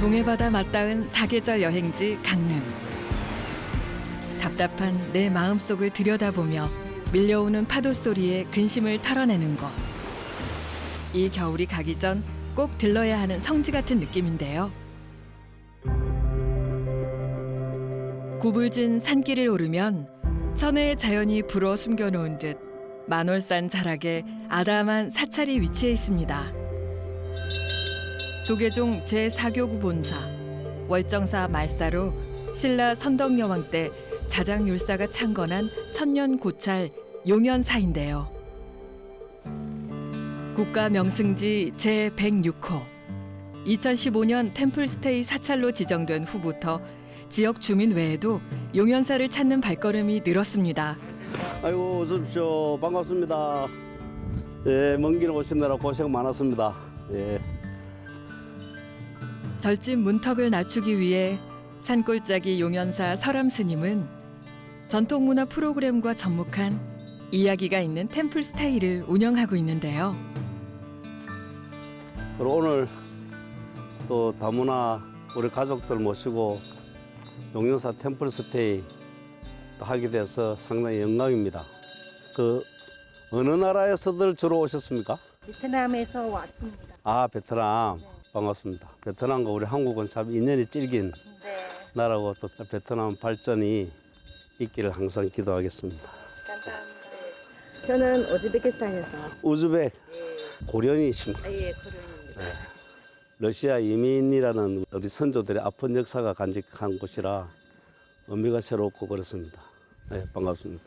동해바다 맞닿은 사계절 여행지 강릉. 답답한 내 마음속을 들여다보며 밀려오는 파도 소리에 근심을 털어내는 곳. 이 겨울이 가기 전 꼭 들러야 하는 성지 같은 느낌인데요. 구불진 산길을 오르면 천혜의 자연이 불어 숨겨놓은 듯 만월산 자락에 아담한 사찰이 위치해 있습니다. 조계종 제4교구 본사 월정사 말사로 신라 선덕여왕 때 자장율사가 창건한 천년 고찰 용연사인데요. 국가 명승지 제106호 2015년 템플스테이 사찰로 지정된 후부터 지역 주민 외에도 용연사를 찾는 발걸음이 늘었습니다. 아이고 어서 오십시오 반갑습니다 예, 먼 길 오시느라 고생 많았습니다 예. 절집 문턱을 낮추기 위해 산골짜기 용연사 설암 스님은 전통문화 프로그램과 접목한 이야기가 있는 템플 스테이를 운영하고 있는데요. 그리고 오늘 또 다문화 우리 가족들 모시고 용영사 템플 스테이 또 하게 돼서 상당히 영광입니다 그 어느 나라에서들 주로 오셨습니까? 베트남에서 왔습니다. 아 베트남 반갑습니다 베트남과 우리 한국은 참 인연이 질긴 네, 나라고 또 베트남 발전이 있기를 항상 기도하겠습니다 감사합니다. 저는 우즈베키스탄에서. 우즈벡 고련이십니다 예, 그러입니다. 러시아 이민이라는 우리 선조들의 아픈 역사가 간직한 곳이라 의미가 새롭고 그렇습니다. 네, 반갑습니다.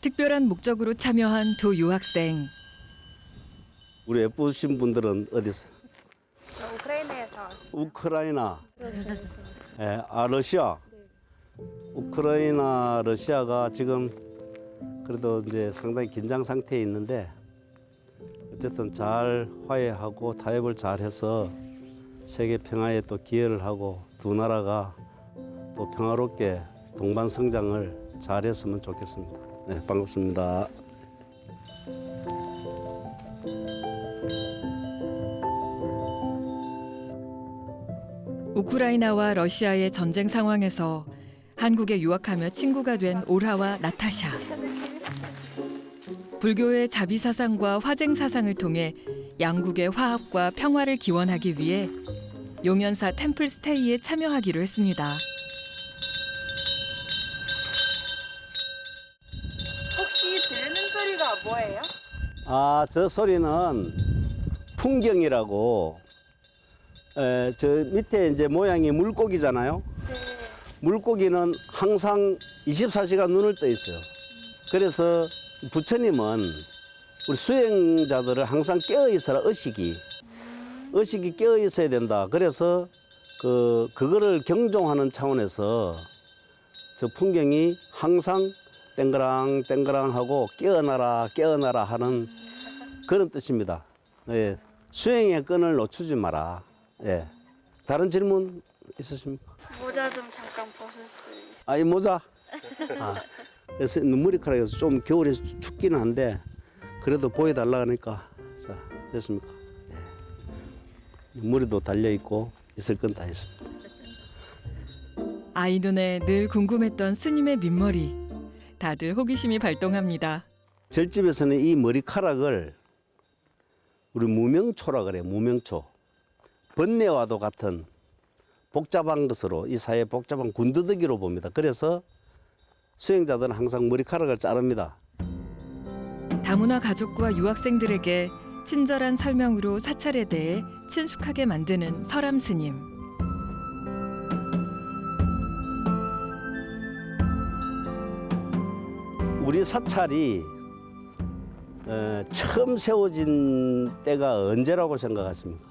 특별한 목적으로 참여한 두 유학생. 우리 예쁘신 분들은 어디서? 우크라이나, 예, 아 러시아. 우크라이나, 러시아가 지금 그래도 이제 상당히 긴장 상태에 있는데 어쨌든 잘 화해하고 타협을 잘해서 세계 평화에 또 기여를 하고 두 나라가 또 평화롭게 동반 성장을 잘했으면 좋겠습니다. 네, 반갑습니다. 우크라이나와 러시아의 전쟁 상황에서 한국에 유학하며 친구가 된 오라와 나타샤. 불교의 자비 사상과 화쟁 사상을 통해 양국의 화합과 평화를 기원하기 위해 용연사 템플 스테이에 참여하기로 했습니다. 혹시 들리는 소리가 뭐예요? 아, 저 소리는 풍경이라고. 에, 저 밑에 이제 모양이 물고기잖아요. 네. 물고기는 항상 24시간 눈을 떠 있어요. 그래서 부처님은 우리 수행자들을 항상 깨어 있어라 의식이 의식이 깨어 있어야 된다. 그래서 그 그거를 경종하는 차원에서 저 풍경이 항상 땡그랑 땡그랑 하고 깨어나라 깨어나라 하는 그런 뜻입니다. 예. 수행의 끈을 놓치지 마라. 예. 다른 질문 있으십니까? 모자 좀 잠깐 벗었어요. 아, 이 모자. 아, 그래서 눈물이카락에서 좀 겨울에 추- 춥기는 한데 그래도 보여달라 하니까 자 됐습니까? 예. 머리도 달려 있고 있을 건 다 있습니다. 아이 눈에 늘 궁금했던 스님의 민머리. 다들 호기심이 발동합니다. 절집에서는 이 머리카락을 우리 무명초라 그래 무명초 번뇌와도 같은 복잡한 것으로 이 사회 복잡한 군더더기로 봅니다. 그래서 수행자들은 항상 머리카락을 자릅니다. 다문화 가족과 유학생들에게 친절한 설명으로 사찰에 대해 친숙하게 만드는 설암 스님. 우리 사찰이 어, 처음 세워진 때가 언제라고 생각하십니까?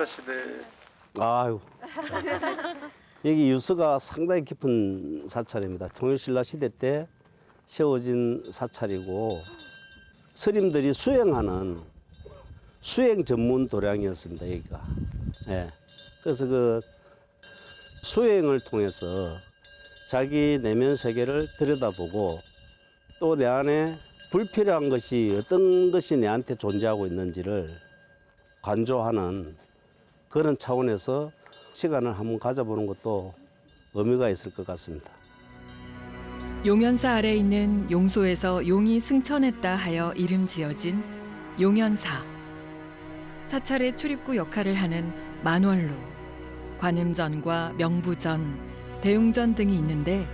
신라 시대 아유. 자. 여기 유서가 상당히 깊은 사찰입니다. 통일신라 시대 때 세워진 사찰이고 스님들이 수행하는 수행 전문 도량이었습니다. 여기가. 예. 그래서 그 수행을 통해서 자기 내면 세계를 들여다보고 또 내 안에 불필요한 것이 어떤 것이 내한테 존재하고 있는지를 관조하는 그런 차원에서 시간을 한번 가져보는 것도 의미가 있을 것 같습니다. 용연사 아래 있는 용소에서 용이 승천했다 하여 이름 지어진 용연사. 사찰의 출입구 역할을 하는 만월로, 관음전과 명부전, 대웅전 등이 있는데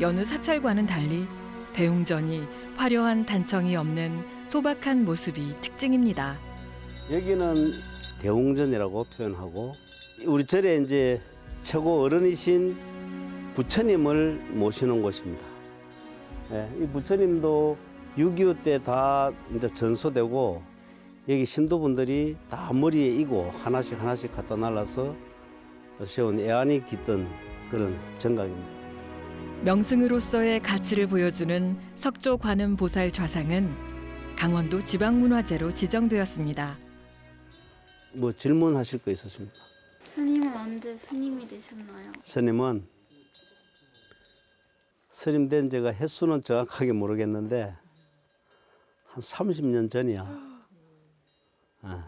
여느 사찰과는 달리 대웅전이 화려한 단청이 없는 소박한 모습이 특징입니다. 여기는 대웅전이라고 표현하고 우리 절에 이제 최고 어른이신 부처님을 모시는 곳입니다. 예, 이 부처님도 6.25 때 다 이제 전소되고 여기 신도분들이 다 머리에 이고 하나씩 하나씩 갖다 날라서 세운 애안이 깃든 그런 정각입니다. 명승으로서의 가치를 보여주는 석조 관음 보살 좌상은 강원도 지방문화재로 지정되었습니다. 뭐 질문하실 거 있으십니까? 스님은 언제 스님이 되셨나요? 스님은 스님 된 제가 횟수는 정확하게 모르겠는데 한 30년 전이야. 어.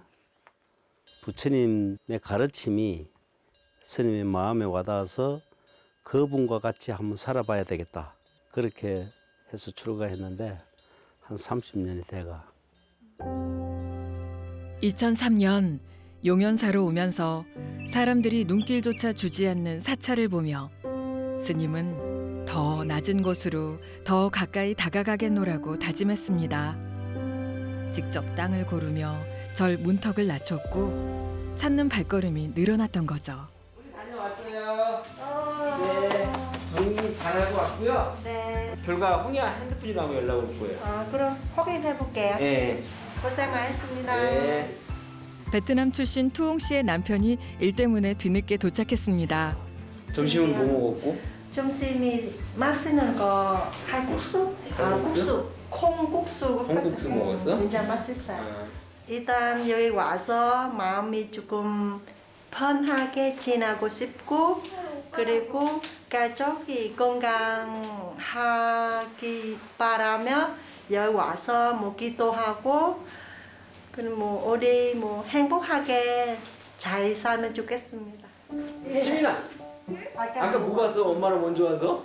부처님의 가르침이 스님의 마음에 와닿아서 그분과 같이 한번 살아봐야 되겠다. 그렇게 해서 출가했는데 한 30년이 돼가 2003년 용연사로 오면서 사람들이 눈길조차 주지 않는 사찰을 보며 스님은 더 낮은 곳으로 더 가까이 다가가겠노라고 다짐했습니다. 직접 땅을 고르며 절 문턱을 낮췄고 찾는 발걸음이 늘어났던 거죠. 다녀왔어요. 네, 정리 잘하고 왔고요. 네. 결과 홍이야 핸드폰이 나오면 연락 올 거예요. 아, 그럼 확인해 볼게요. 네. 고생 많으셨습니다. 네. 베트남 출신 투홍 씨의 남편이 일 때문에 뒤늦게 도착했습니다. 점심은 뭐 먹었고? 점심이 맛있는 거 칼국수? 아, 칼국수? 국수. 콩국수. 콩국수 먹었어? 진짜 맛있어요. 아, 일단 여기 와서 마음이 조금 편하게 지나고 싶고 그리고 가족이 건강하기 바라며 여기 와서 뭐 기도 하고 그리고 뭐 우리 뭐 행복하게 잘 살면 좋겠습니다. 지민아, 아까 뭐 봤어? 엄마랑 먼저 와서?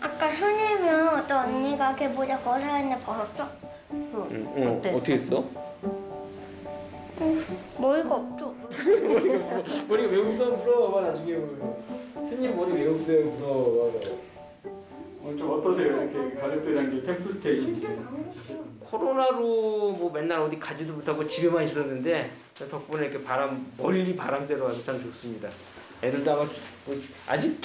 아까 스님은 또 언니가 걔 모자 벗어야 했는데 벗었어? 응, 응. 어땠어? 어떻게 했어? 머리가 없어. 머리가 왜 웃어? 물어봐봐 나중에. 스님 머리 왜 없어요? 물어봐봐. 오늘 좀 어떠세요? 이렇게 가족들이랑 이제 템플스테이 코로나로 뭐 맨날 어디 가지도 못하고 집에만 있었는데 덕분에 이렇게 바람 멀리 바람 쐬러 와서 참 좋습니다. 애들도 아마 뭐 아직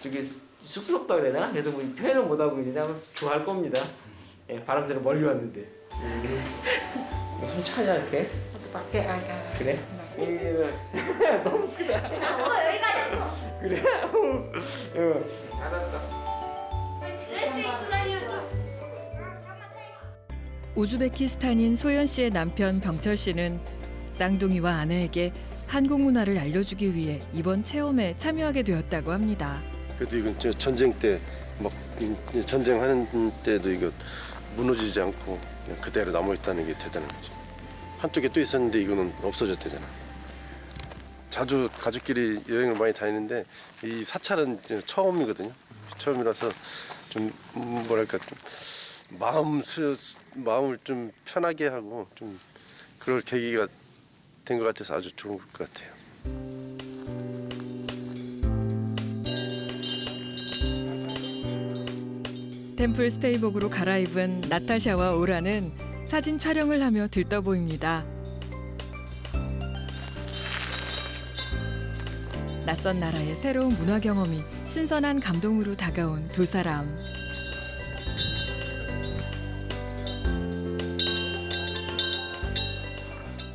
저기 쑥스럽다 그래야 되나? 그래서 뭐 표현을 못 하고 있는데 아마 좋아할 겁니다. 예, 바람 쐬러 멀리 왔는데. 무슨 차냐 이렇게? 밖에 아가. 그래? 너무 크다. 아빠 여기까지 왔어. 그래? 응. 알았다. 우즈베키스탄인 소연 씨의 남편 병철 씨는 쌍둥이와 아내에게 한국 문화를 알려주기 위해 이번 체험에 참여하게 되었다고 합니다. 그래도 이건 저 전쟁 때 막 전쟁하는 때도 이거 무너지지 않고 그대로 남아 있다는 게 대단한 거지. 한쪽에 또 있었는데 이거는 없어졌대잖아. 자주 가족끼리 여행을 많이 다니는데 이 사찰은 처음이거든요. 처음이라서 좀 음, 뭐랄까 좀 마음 수 마음을 좀 편하게 하고 좀 그럴 계기가 된 것 같아서 아주 좋은 것 같아요. 템플 스테이복으로 갈아입은 나타샤와 오라는 사진 촬영을 하며 들떠 보입니다. 낯선 나라의 새로운 문화 경험이 신선한 감동으로 다가온 두 사람.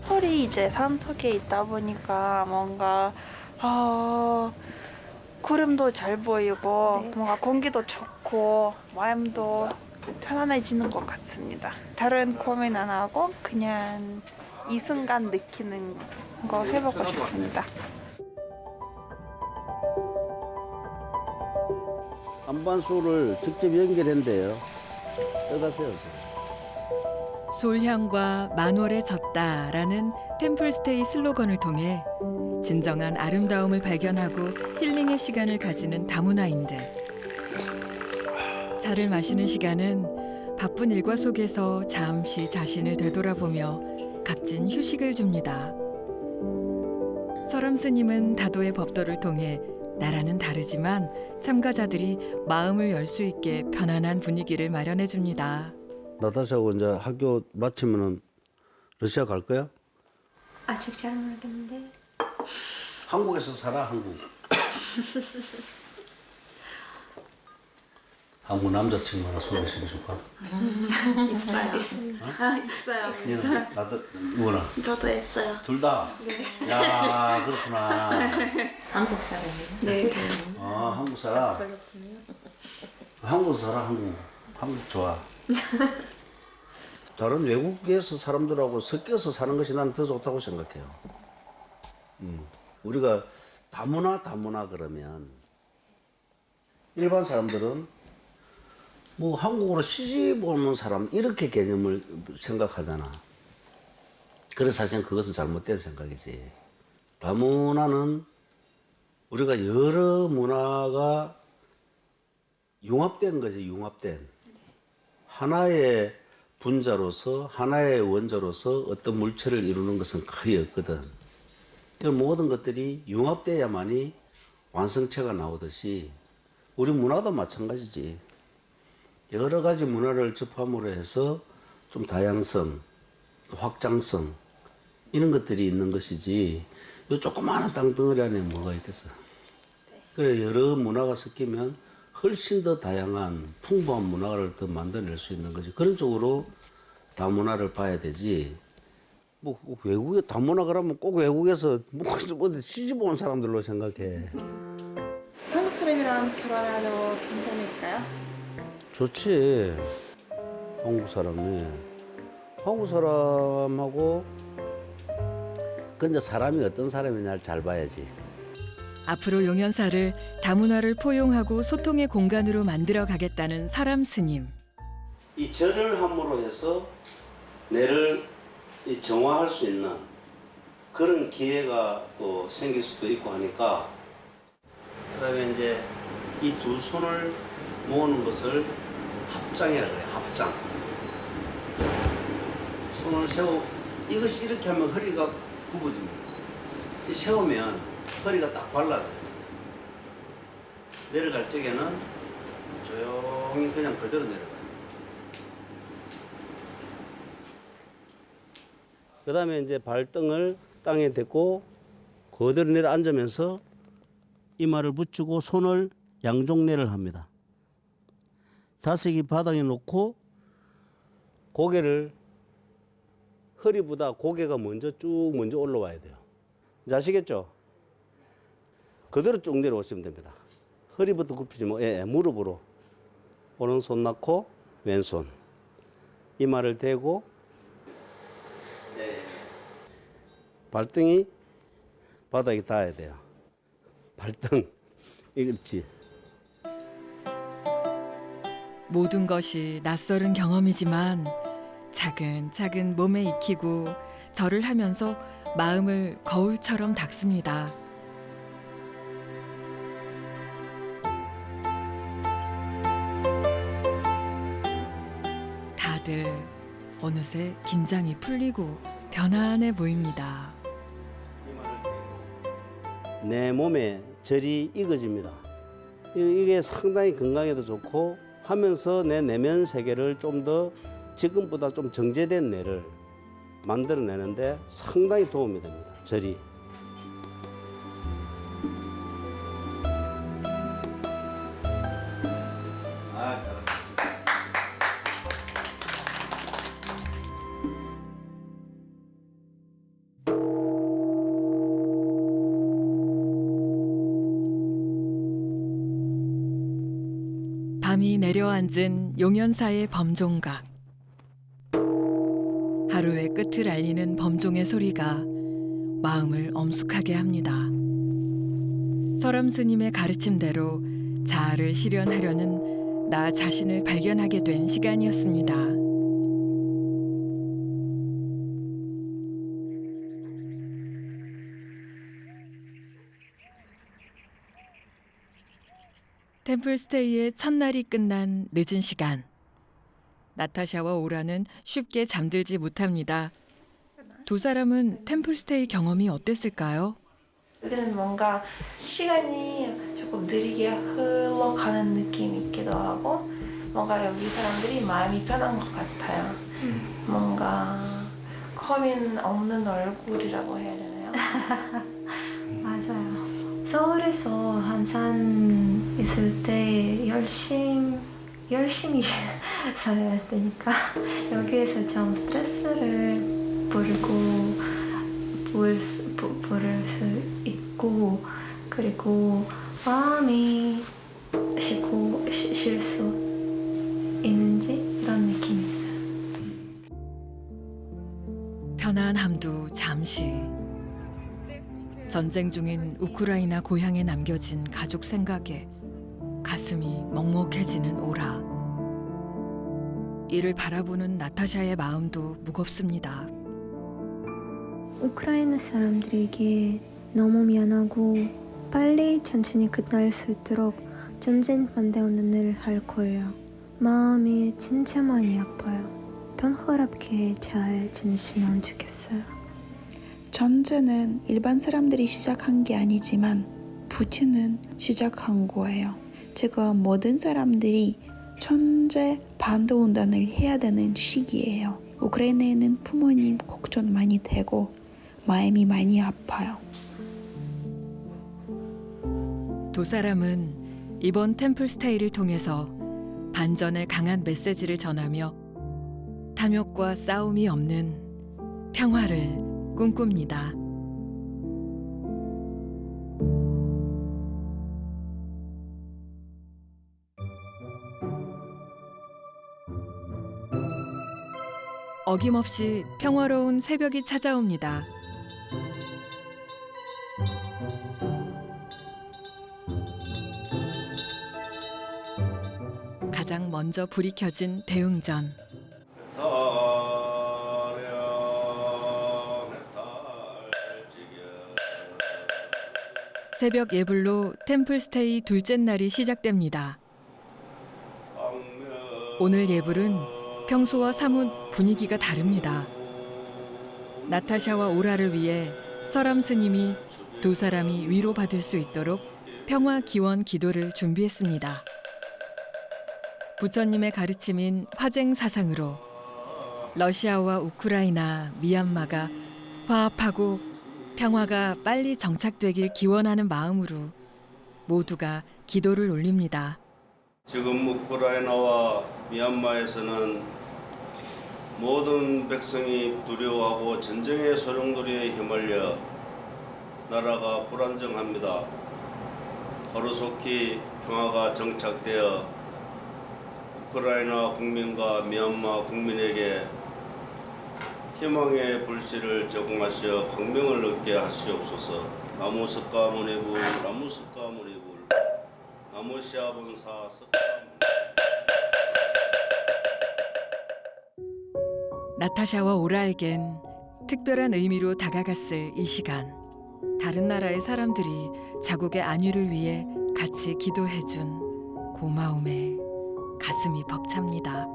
홀이 이제 산 속에 있다 보니까 뭔가 어, 구름도 잘 보이고 뭔가 공기도 좋고 마음도 편안해지는 것 같습니다. 다른 고민 안 하고 그냥 이 순간 느끼는 거 해보고 싶습니다. 안반수를 직접 연결한대요. 떠가세요. 솔향과 만월에 졌다라는 템플스테이 슬로건을 통해 진정한 아름다움을 발견하고 힐링의 시간을 가지는 다문화인들. 차를 마시는 시간은 바쁜 일과 속에서 잠시 자신을 되돌아보며 값진 휴식을 줍니다. 설암 스님은 다도의 법도를 통해 나라는 다르지만 참가자들이 마음을 열 수 있게 편안한 분위기를 마련해 줍니다. 나타샤하고 이제 학교 마치면은 러시아 갈 거야? 아직 잘 모르겠는데. 한국에서 살아 한국. 한국 남자친구 하나 소개시켜 줄까? 있어요. 있어요. 얘는 나도 뭐나 저도 했어요. 둘 다. 야 그렇구나. 한국 사람이에요? 네. 아 한국 살아. 한국 살아 한국. 한국 좋아. 다른 외국에서 사람들하고 섞여서 사는 것이 나는 더 좋다고 생각해요. 음. 우리가 다문화 다문화 그러면 일반 사람들은 뭐 한국으로 시집 오는 사람 이렇게 개념을 생각하잖아. 그래서 사실 그것은 잘못된 생각이지. 다문화는 우리가 여러 문화가 융합된 거지, 융합된. 하나의 분자로서, 하나의 원자로서 어떤 물체를 이루는 것은 거의 없거든. 그 모든 것들이 융합돼야만이 완성체가 나오듯이 우리 문화도 마찬가지지. 여러 가지 문화를 접함으로 해서 좀 다양성, 또 확장성 이런 것들이 있는 것이지. 이 조그마한 땅덩어리 안에 뭐가 있겠어. 그래 여러 문화가 섞이면 훨씬 더 다양한 풍부한 문화를 더 만들어낼 수 있는 거지. 그런 쪽으로 다문화를 봐야 되지. 뭐꼭 외국에 다문화 그러면 꼭 외국에서 뭐 어디 시집 온 사람들로 생각해. 한국 사람이랑 결혼해도 괜찮을까요? 좋지. 한국 사람이 한국 사람하고 근데 사람이 어떤 사람이냐를 잘 봐야지. 앞으로 용연사를 다문화를 포용하고 소통의 공간으로 만들어 가겠다는 사람 스님. 이 절을 함으로 해서 내를 이 정화할 수 있는 그런 기회가 또 생길 수도 있고 하니까 그다음에 이제 이 두 손을 모으는 것을 합장이라 그래 합장. 손을 세워 이것이 이렇게 하면 허리가 굽어집니다. 이 세우면 허리가 딱 발라져요. 내려갈 적에는 조용히 그냥 그대로 내려가요. 그 다음에 이제 발등을 땅에 대고 그대로 내려 앉으면서 이마를 붙이고 손을 양종내를 합니다. 다섯이 바닥에 놓고 고개를 허리보다 고개가 먼저 쭉 먼저 올라와야 돼요. 아시겠죠? 그대로 쭉 내려오시면 됩니다. 허리부터 굽히지 뭐, 예, 예, 무릎으로. 오른손 낳고 왼손. 이마를 대고 발등이 바닥에 닿아야 돼요. 발등. 이렇지. 모든 것이 낯설은 경험이지만 차근차근 몸에 익히고 절을 하면서 마음을 거울처럼 닦습니다. 다들 어느새 긴장이 풀리고 편안해 보입니다. 내 몸에 절이 익어집니다. 이- 이게 상당히 건강에도 좋고 하면서 내 내면 세계를 좀 더 지금보다 좀 정제된 뇌를 만들어내는데 상당히 도움이 됩니다. 절이. 밤이 내려앉은 용연사의 범종각. 하루의 끝을 알리는 범종의 소리가 마음을 엄숙하게 합니다. 설암 스님의 가르침대로 자아를 실현하려는 나 자신을 발견하게 된 시간이었습니다. 템플스테이의 첫날이 끝난 늦은 시간. 나타샤와 오라는 쉽게 잠들지 못합니다. 두 사람은 템플스테이 경험이 어땠을까요? 여기는 뭔가 시간이 조금 느리게 흘러가는 느낌이기도 하고 뭔가 여기 사람들이 마음이 편한 것 같아요. 뭔가 고민 없는 얼굴이라고 해야 되나요? 서울에서 항상 있을 때 열심히 열심히 살아야 되니까 여기에서 좀 스트레스를 부르고 볼 수, 부- 부를 수 있고 그리고 마음이 쉬고 쉴 수 있는지 이런 느낌이 있어요. 편안함도 잠시. 전쟁 중인 우크라이나 고향에 남겨진 가족 생각에 가슴이 먹먹해지는 오라. 이를 바라보는 나타샤의 마음도 무겁습니다. 우크라이나 사람들에게 너무 미안하고 빨리 천천히 끝날 수 있도록 전쟁 반대 운동을 할 거예요. 마음이 진짜 많이 아파요. 평화롭게 잘 지내시면 좋겠어요. 전쟁은 일반 사람들이 시작한 게 아니지만 푸틴은 시작한 거예요. 지금 모든 사람들이 천재 반도운동을 해야 되는 시기예요. 우크라이나에는 부모님 걱정 많이 되고 마음이 많이 아파요. 두 사람은 이번 템플 스테이를 통해서 반전의 강한 메시지를 전하며 탐욕과 싸움이 없는 평화를 꿈꿉니다. 어김없이 평화로운 새벽이 찾아옵니다. 가장 먼저 불이 켜진 대웅전. 새벽 예불로 템플스테이 둘째 날이 시작됩니다. 오늘 예불은 평소와 사뭇 분위기가 다릅니다. 나타샤와 오라를 위해 서람 스님이 두 사람이 위로받을 수 있도록 평화 기원 기도를 준비했습니다. 부처님의 가르침인 화쟁 사상으로 러시아와 우크라이나, 미얀마가 화합하고 평화가 빨리 정착되길 기원하는 마음으로 모두가 기도를 올립니다. 지금 우크라이나와 미얀마에서는 모든 백성이 두려워하고 전쟁의 소용돌이에 휘말려 나라가 불안정합니다. 하루속히 평화가 정착되어 우크라이나 국민과 미얀마 국민에게 희망의 불씨를 제공하시어 광명을 얻게 하시옵소서. 나무 석가 모니불 나무 석가 모니불 나무 시아본사 석가 나타샤와 오라에겐 특별한 의미로 다가갔을 이 시간. 다른 나라의 사람들이 자국의 안위를 위해 같이 기도해준 고마움에 가슴이 벅찹니다.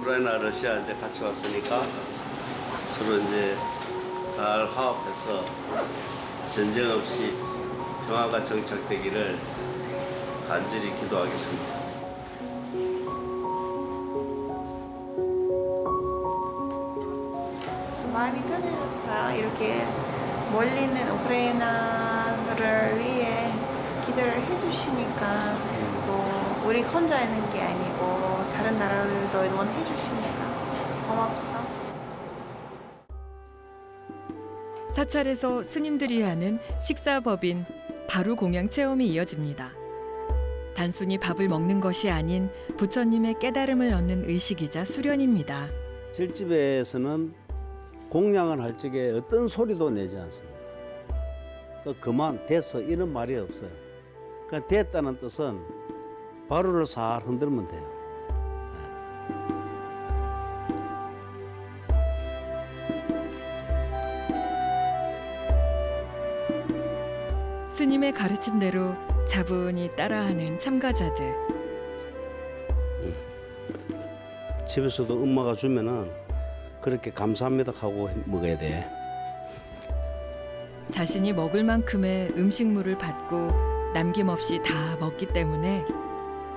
우크라이나 러시아 이제 같이 왔으니까 서로 이제 잘 화합해서 전쟁 없이 평화가 정착되기를 간절히 기도하겠습니다. 마음이 편해졌어요. 이렇게 멀리 있는 우크라이나를 위해 기도를 해주시니까 뭐 우리 혼자 있는 게 아니고 다른 나라들도 응원해 주시니까 고맙죠. 사찰에서 스님들이 하는 식사법인 바루 공양 체험이 이어집니다. 단순히 밥을 먹는 것이 아닌 부처님의 깨달음을 얻는 의식이자 수련입니다. 질집에서는 공양을 할 적에 어떤 소리도 내지 않습니다. 그 그만 됐어 이런 말이 없어요. 그 됐다는 뜻은 바로를 살 흔들면 돼요. 스님의 가르침대로 차분히 따라하는 참가자들. 집에서도 엄마가 주면은 그렇게 감사합니다 하고 먹어야 돼. 자신이 먹을 만큼의 음식물을 받고 남김없이 다 먹기 때문에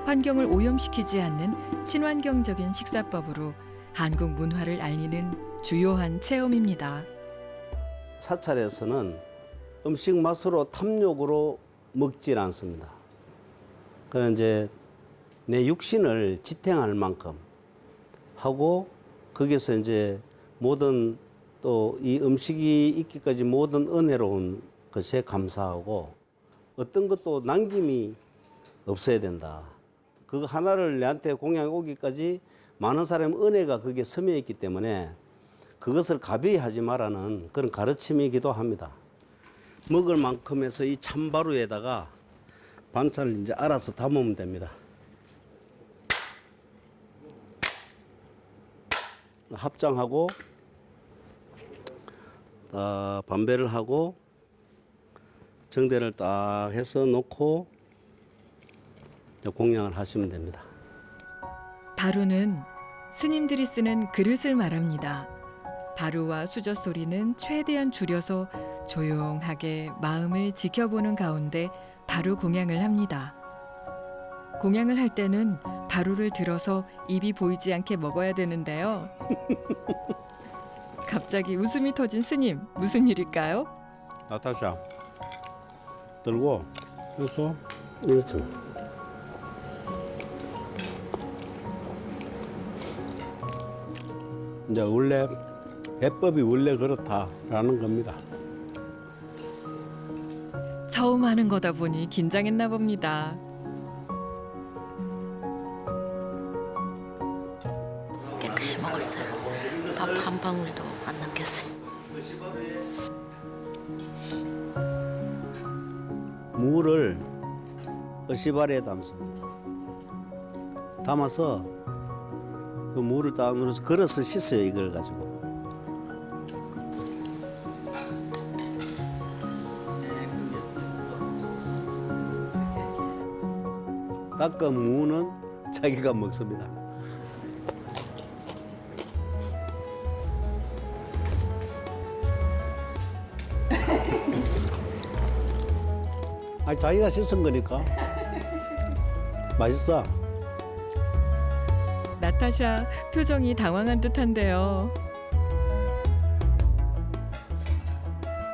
환경을 오염시키지 않는 친환경적인 식사법으로 한국 문화를 알리는 주요한 체험입니다. 사찰에서는 음식 맛으로 탐욕으로 먹질 않습니다. 그는 이제 내 육신을 지탱할 만큼 하고 거기서 이제 모든 또 이 음식이 있기까지 모든 은혜로운 것에 감사하고 어떤 것도 남김이 없어야 된다. 그거 하나를 내한테 공양해 오기까지 많은 사람의 은혜가 거기에 스며 있기 때문에 그것을 가벼이 하지 말라는 그런 가르침이기도 합니다. 먹을 만큼에서 이 찬바루에다가 반찬을 이제 알아서 담으면 됩니다. 합장하고 딱 반배를 하고 정대를 딱 해서 놓고 공양을 하시면 됩니다. 바루는 스님들이 쓰는 그릇을 말합니다. 바루와 수저 소리는 최대한 줄여서 조용하게 마음을 지켜보는 가운데 바루 공양을 합니다. 공양을 할 때는 바루를 들어서 입이 보이지 않게 먹어야 되는데요. 갑자기 웃음이 터진 스님, 무슨 일일까요? 나타샤 들고 해서 이렇게 이제 원래 해법이 원래 그렇다라는 겁니다. 처음 하는 거다 보니 긴장했나 봅니다. 깨끗이 먹었어요. 밥 한 방울도 안 남겼어요. 무를 어시발에 담습니다. 담아서 그 무를 딱 눌러서 그릇을 씻어요 이걸 가지고. 닦은 무는 자기가 먹습니다. 아니 자기가 씻은 거니까 맛있어. 나타샤 표정이 당황한 듯한데요.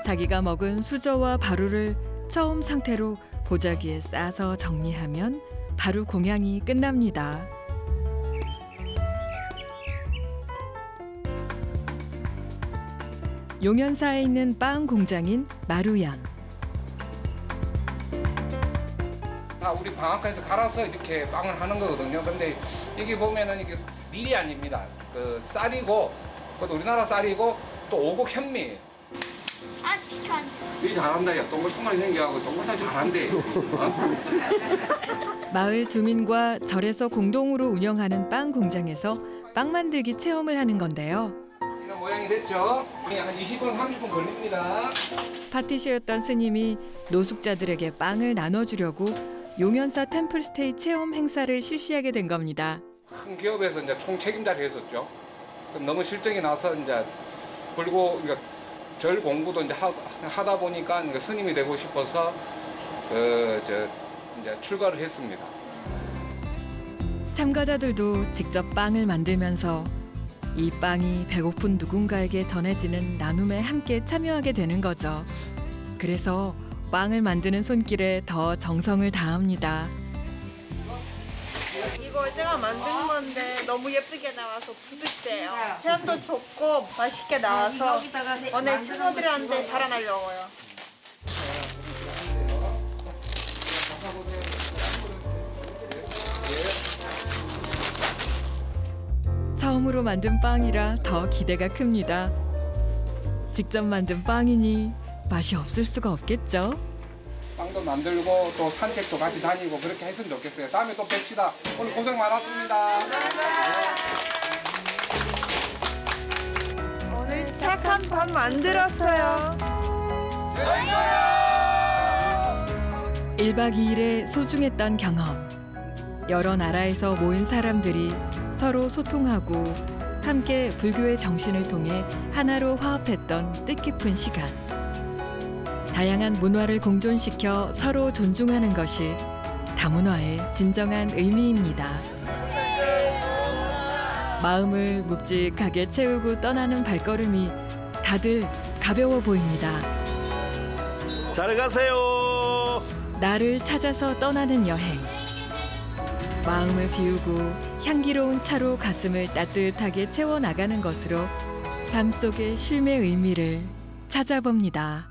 자기가 먹은 수저와 바루를 처음 상태로 보자기에 싸서 정리하면 바루 공양이 끝납니다. 용현사에 있는 빵 공장인 마루연. 다 우리 방앗간에서 갈아서 이렇게 빵을 하는 거거든요. 근데 여기 보면은 이게 밀이 아닙니다. 그 쌀이고 그것도 우리나라 쌀이고 또 오곡 현미. 아, 비켜. 이 잘한다. 야 동글동글 생겨하고 동글동글 잘한대. 어? 마을 주민과 절에서 공동으로 운영하는 빵 공장에서 빵 만들기 체험을 하는 건데요. 이런 모양이 됐죠. 한 20분 30분 걸립니다. 파티시였던 스님이 노숙자들에게 빵을 나눠주려고 용현사 템플스테이 체험 행사를 실시하게 된 겁니다. 큰 기업에서 이제 총 책임자를 했었죠. 너무 실적이 나서 이제 불고 그러니까 절 공부도 이제 하, 하다 보니까 그러니까 스님이 되고 싶어서 그저 이제 출가를 했습니다. 참가자들도 직접 빵을 만들면서 이 빵이 배고픈 누군가에게 전해지는 나눔에 함께 참여하게 되는 거죠. 그래서 빵을 만드는 손길에 더 정성을 다합니다. 이거 제가 만든 건데 너무 예쁘게 나와서 뿌듯해요. 향도 좋고 맛있게 나와서 오늘 친구들한테 자랑하려고요. 처음으로 만든 빵이라 더 기대가 큽니다. 직접 만든 빵이니 맛이 없을 수가 없겠죠. 빵도 만들고 또 산책도 같이 다니고 그렇게 했으면 좋겠어요. 다음에 또 뵙시다. 오늘 고생 많았습니다. 오늘 착한 밥 만들었어요. 저희가요! 1박 2일의 소중했던 경험. 여러 나라에서 모인 사람들이 서로 소통하고 함께 불교의 정신을 통해 하나로 화합했던 뜻깊은 시간. 다양한 문화를 공존시켜 서로 존중하는 것이 다문화의 진정한 의미입니다. 마음을 묵직하게 채우고 떠나는 발걸음이 다들 가벼워 보입니다. 잘 가세요. 나를 찾아서 떠나는 여행. 마음을 비우고 향기로운 차로 가슴을 따뜻하게 채워 나가는 것으로 삶 속의 쉼의 의미를 찾아봅니다.